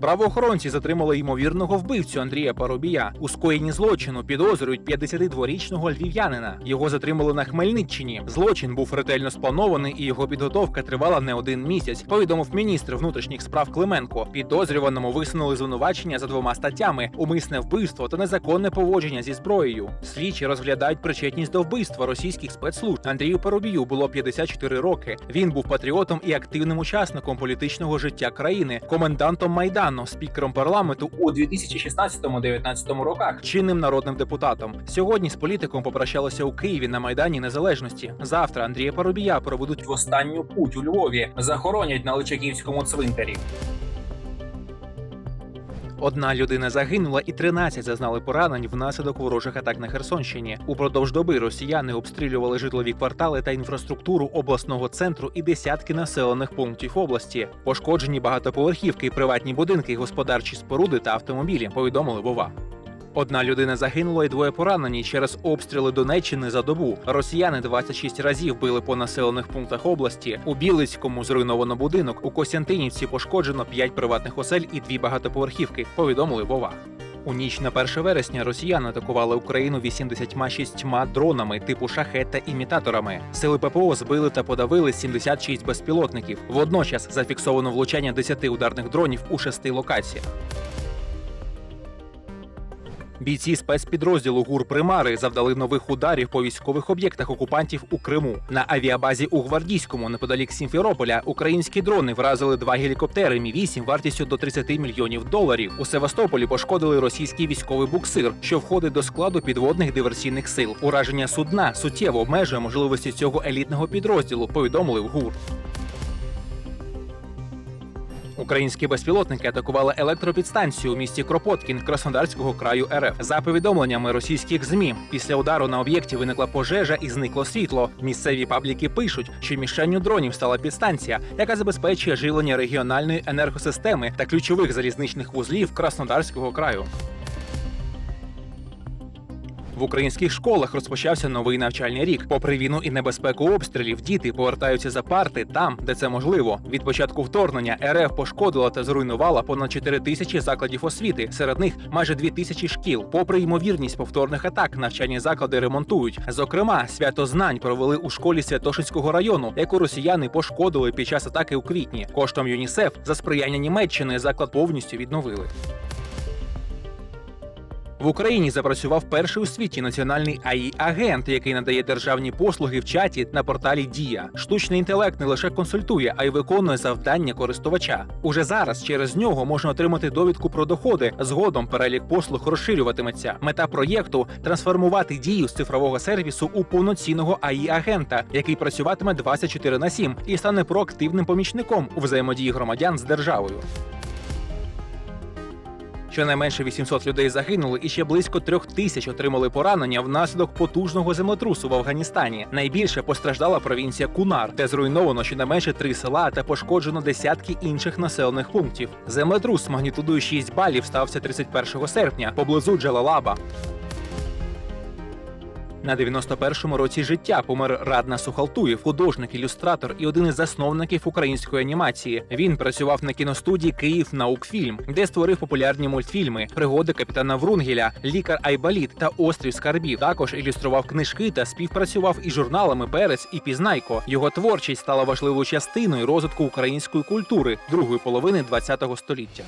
Правоохоронці затримали ймовірного вбивцю Андрія Парубія. У скоєнні злочину підозрюють 52-річного львів'янина. Його затримали на Хмельниччині. Злочин був ретельно спланований, і його підготовка тривала не один місяць. Повідомив міністр внутрішніх справ Клименко. Підозрюваному висунули звинувачення за двома статтями: умисне вбивство та незаконне поводження зі зброєю. Слідчі розглядають причетність до вбивства російських спецслужб. Андрію Парубію було 54 роки. Він був патріотом і активним учасником політичного життя країни, комендантом майдану, спікером парламенту у 2016-2019 роках, чинним народним депутатом. Сьогодні з політиком попрощалися у Києві на майдані Незалежності. Завтра Андрія Парубія проведуть в останню путь у Львові. Захоронять на Личаківському цвинтарі. Одна людина загинула і 13 зазнали поранень внаслідок ворожих атак на Херсонщині. Упродовж доби росіяни обстрілювали житлові квартали та інфраструктуру обласного центру і десятки населених пунктів області. Пошкоджені багатоповерхівки, приватні будинки, господарчі споруди та автомобілі. Повідомили Вова. Одна людина загинула і двоє поранені через обстріли Донеччини за добу. Росіяни 26 разів били по населених пунктах області. У Білицькому зруйновано будинок. У Костянтинівці пошкоджено 5 приватних осель і дві багатоповерхівки. Повідомили Вова. У ніч на 1 вересня росіяни атакували Україну 86 дронами типу шахет та імітаторами. Сили ППО збили та подавили 76 безпілотників. Водночас зафіксовано влучання 10 ударних дронів у шести локаціях. Бійці спецпідрозділу ГУР Примари завдали нових ударів по військових об'єктах окупантів у Криму. На авіабазі у Гвардійському, неподалік Сімферополя, українські дрони вразили два гелікоптери Мі 8 вартістю до 30 мільйонів доларів. У Севастополі пошкодили російський військовий буксир, що входить до складу підводних диверсійних сил. Ураження судна суттєво обмежує можливості цього елітного підрозділу. Повідомили в ГУР. Українські безпілотники атакували електропідстанцію у місті Кропоткін Краснодарського краю РФ. За повідомленнями російських змі, після удару на об'єкті виникла пожежа і зникло світло. Місцеві пабліки пишуть, що мішенню дронів стала підстанція, яка забезпечує живлення регіональної енергосистеми та ключових залізничних вузлів Краснодарського краю. В українських школах розпочався новий навчальний рік. Попри війну і небезпеку обстрілів, діти повертаються за парти там, де це можливо. Від початку вторгнення РФ пошкодила та зруйнувала понад 4 тисячі закладів освіти. Серед них майже 2 тисячі шкіл. Попри ймовірність повторних атак, навчальні заклади ремонтують. Зокрема, свято знань провели у школі Святошинського району, яку росіяни пошкодили під час атаки у квітні. Коштом ЮНІСЕФ за сприяння Німеччини заклад повністю відновили. В Україні запрацював перший у світі національний ai агент який надає державні послуги в чаті на порталі Дія. Штучний інтелект не лише консультує, а й виконує завдання користувача. Уже зараз через нього можна отримати довідку про доходи. Згодом перелік послуг розширюватиметься. Мета проєкту трансформувати дію з цифрового сервісу у повноцінного ai агента який працюватиме 24 на 7 і стане проактивним помічником у взаємодії громадян з державою. Щонайменше 800 людей загинули, і ще близько трьох тисяч отримали поранення внаслідок потужного землетрусу в Афганістані. Найбільше постраждала провінція Кунар, де зруйновано щонайменше три села та пошкоджено десятки інших населених пунктів. Землетрус з магнітудою 6 балів стався 31 серпня поблизу Джалалаба. На 91-му році життя помер Радна Сухалтуєв, художник, ілюстратор і один із засновників української анімації. Він працював на кіностудії Київ Наукфільм, де створив популярні мультфільми Пригоди капітана Врунгеля, Лікар Айбаліт та Острів Скарбів. Також ілюстрував книжки та співпрацював із журналами Перець і Пізнайко. Його творчість стала важливою частиною розвитку української культури другої половини ХХ століття.